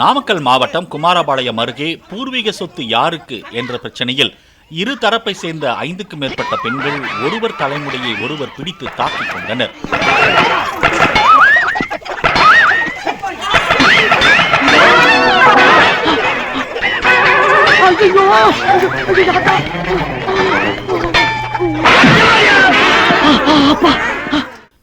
நாமக்கல் மாவட்டம் குமாரபாளையம் அருகே பூர்வீக சொத்து யாருக்கு என்ற பிரச்சனையில் இரு தரப்பை சேர்ந்த ஐந்துக்கும் மேற்பட்ட பெண்கள் ஒருவர் தலைமுடியை ஒருவர் பிடித்து தாக்கிக் கொண்டனர்.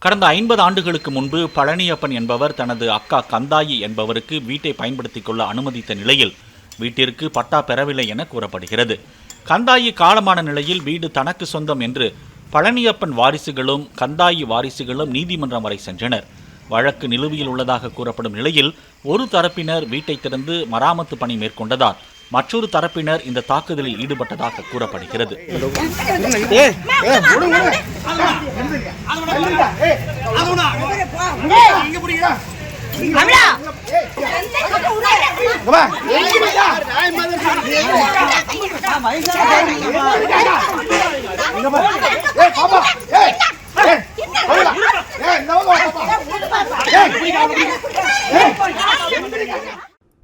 கடந்த ஐம்பது ஆண்டுகளுக்கு முன்பு பழனியப்பன் என்பவர் தனது அக்கா கந்தாயி என்பவருக்கு வீட்டை பயன்படுத்திக் கொள்ள அனுமதித்த நிலையில் வீட்டிற்கு பட்டா பெறவில்லை என கூறப்படுகிறது. கந்தாயி காலமான நிலையில் வீடு தனக்கு சொந்தம் என்று பழனியப்பன் வாரிசுகளும் கந்தாயி வாரிசுகளும் நீதிமன்றம் வரை சென்றனர். வழக்கு நிலுவையில் உள்ளதாக கூறப்படும் நிலையில் ஒரு தரப்பினர் வீட்டை திறந்து மராமத்து பணி மேற்கொண்டதால் மற்றொரு தரப்பினர் இந்த தாக்குதலில் ஈடுபட்டதாக கூறப்படுகிறது. பாப்பா.